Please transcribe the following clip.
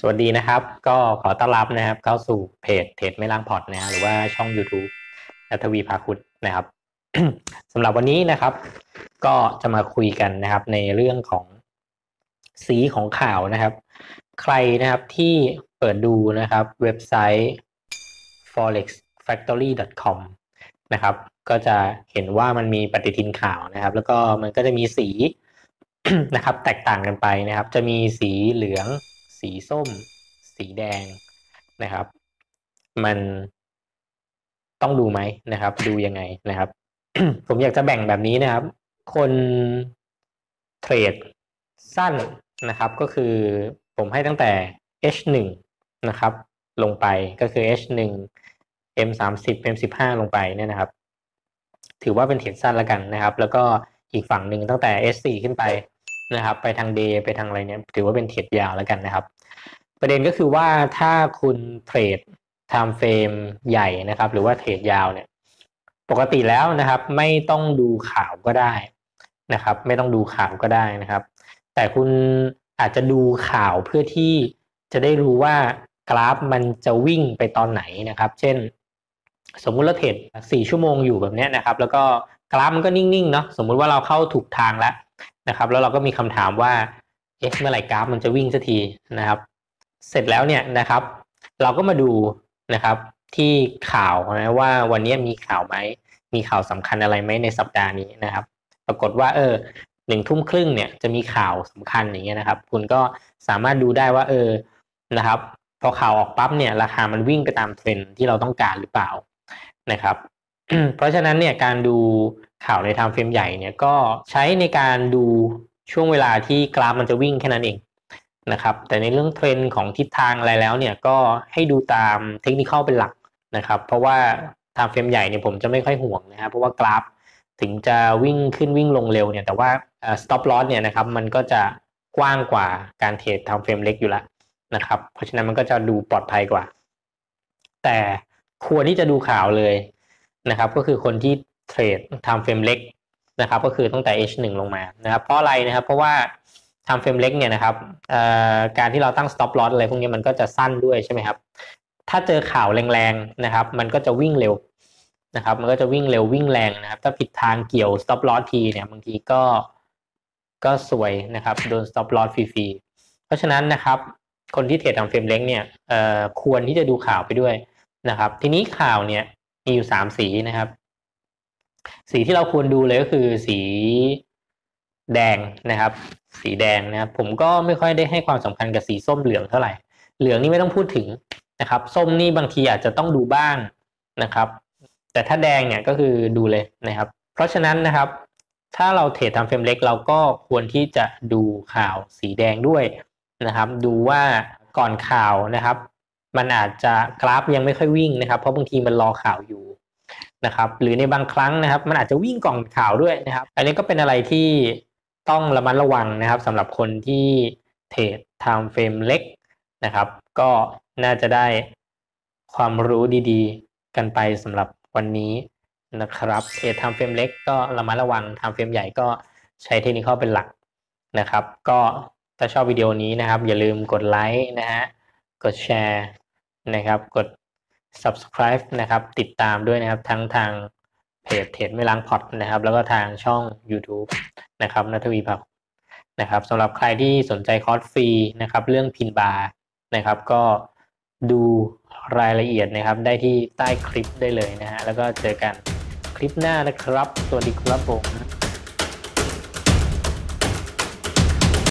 สวัสดีนะครับ ก็ขอต้อนรับนะครับ เข้าสู่เพจเทรดไม่ล้างพอร์ตนะฮะหรือว่าช่อง YouTube นัทวีภาคุดนะครับสำหรับวันนี้นะครับ ก็จะมาคุยกันนะครับ ในเรื่องของสีของข่าวนะครับ ใครนะครับที่เปิดดูนะครับ เว็บไซต์ forexfactory.com นะครับ ก็จะเห็นว่ามันมีปฏิทินข่าวนะครับ แล้วก็มันก็จะมีสีนะครับ แตกต่างกันไปนะครับ จะมีสีเหลือง สีส้ม สีแดงนะครับ มันต้องดูไหมนะครับ ดูยังไงนะครับ ผมอยากจะแบ่งแบบนี้นะครับ คนเทรดสั้นนะครับ ก็คือผมให้ตั้งแต่ H1 นะครับ ลงไปก็คือ H1 M30 M15 ลงไปเนี่ยนะครับ ถือว่าเป็นเทรดสั้นแล้วกันนะครับ แล้วก็อีกฝั่งหนึ่งตั้งแต่ S4 ขึ้นไป นะครับ ไปทาง day ไปทางอะไรเนี่ย ถือว่าเป็นเทรดยาวแล้วกันนะครับ ประเด็นก็คือว่าถ้าคุณเทรด time frame ใหญ่นะครับ หรือว่าเทรดยาวเนี่ย ปกติแล้วนะครับ ไม่ต้องดูข่าวก็ได้นะครับ ไม่ต้องดูข่าวก็ได้นะครับ แต่คุณอาจจะดูข่าวเพื่อที่จะได้รู้ว่ากราฟมันจะวิ่งไปตอนไหนนะครับ เช่น สมมุติเราเทรดสี่ชั่วโมงอยู่แบบนี้นะครับ แล้วก็กราฟมันก็นิ่งๆเนาะสมมุติว่าเราเข้าถูกทางแล้ว นะครับ แล้วเราก็มีคำถามว่าเอ๊ะเมื่อไหร่กราฟมันจะวิ่งสักทีนะครับ เสร็จแล้วเนี่ยนะครับ เราก็มาดูนะครับที่ข่าวนะว่าวันนี้มีข่าวไหมมีข่าวสำคัญอะไรไหมในสัปดาห์นี้นะครับ ปรากฏว่า เออหนึ่งทุ่มครึ่งเนี่ยจะมีข่าวสำคัญอย่างเงี้ยนะครับ คุณก็สามารถดูได้ว่า เออนะครับ พอข่าวออกปั๊บเนี่ย ราคามันวิ่งไปตามเทรนที่เราต้องการหรือเปล่านะครับเพราะฉะนั้นเนี่ยการดู ข่าวในไทม์เฟรมใหญ่เนี่ยก็ใช้ในการดูช่วงเวลาที่กราฟมันจะวิ่งแค่นั้นเองนะครับแต่ในเรื่องเทรนด์ของทิศทางอะไรแล้วเนี่ยก็ให้ดูตามเทคนิคเป็นหลักนะครับ เพราะว่าไทม์เฟรมใหญ่เนี่ยผมจะไม่ค่อยห่วงนะครับเพราะว่ากราฟถึงจะวิ่งขึ้นวิ่งลงเร็วเนี่ยแต่ว่า stop loss เนี่ยนะครับมันก็จะกว้างกว่าการเทรดทม์เฟรมเล็กอยู่แล้วนะครับ เพราะฉะนั้นมันก็จะดูปลอดภัยกว่า แต่ควรที่จะดูข่าวเลยนะครับ ก็คือคนที่ เทรดไทม์เฟรมเล็กนะครับก็คือตั้งแต่ H1 ลงมานะครับเพราะอะไรนะครับเพราะว่าไทม์เฟรมเล็กเนี่ยนะครับการที่เราตั้ง stop loss อะไรพวกนี้มันก็จะสั้นด้วยใช่ไหมครับถ้าเจอข่าวแรงๆนะครับมันก็จะวิ่งเร็วนะครับมันก็จะวิ่งเร็ววิ่งแรงนะครับถ้าผิดทางเกี่ยว stop loss ทีเนี่ยบางทีก็ก็สวยนะครับโดน stop loss ฟรีๆเพราะฉะนั้นนะครับคนที่เทรดทำเฟรมเล็กเนี่ยควรที่จะดูข่าวไปด้วยนะครับทีนี้ข่าวเนี่ยมีอยู่สามสีนะครับ สีที่เราควรดูเลยก็คือสีแดงนะครับ สีแดงนะครับ ผมก็ไม่ค่อยได้ให้ความสำคัญกับสีส้มเหลืองเท่าไหร่ เหลืองนี่ไม่ต้องพูดถึงนะครับ ส้มนี่บางทีอาจจะต้องดูบ้างนะครับ แต่ถ้าแดงเนี่ยก็คือดูเลยนะครับ เพราะฉะนั้นนะครับ ถ้าเราเทรดทำเฟรมเล็กเราก็ควรที่จะดูข่าวสีแดงด้วยนะครับ ดูว่าก่อนข่าวนะครับ มันอาจจะกราฟยังไม่ค่อยวิ่งนะครับ เพราะบางทีมันรอข่าวอยู่ นะครับหรือในบางครั้งนะครับ มันอาจจะวิ่งกล่อนข่าวด้วยนะครับ อันนี้ก็เป็นอะไรที่ต้องระมัดระวังนะครับสำหรับคนที่เทรดไทม์เฟรมเล็กนะครับ ก็น่าจะได้ความรู้ดีๆ กันไปสำหรับวันนี้นะครับเทรดไทม์เฟรมเล็กก็ระมัดระวังไทม์เฟรมใหญ่ก็ใช้เทคนิคเป็นหลักนะครับ ก็ถ้าชอบวิดีโอนี้นะครับ อย่าลืมกดไลค์นะฮะกดแชร์นะครับ กด subscribe นะครับ ติดตามด้วยนะครับ ทั้งทางเพจเทรดไม่ล้างพอตนะครับ แล้วก็ทางช่อง YouTube นะครับนัทวีพักนะครับสำหรับใครที่สนใจคอร์สฟรีนะครับ เรื่องพินบาร์นะครับ ก็ดูรายละเอียดนะครับ ได้ที่ใต้คลิปได้เลยนะฮะแล้วก็เจอกันคลิปหน้านะครับ สวัสดีครับผม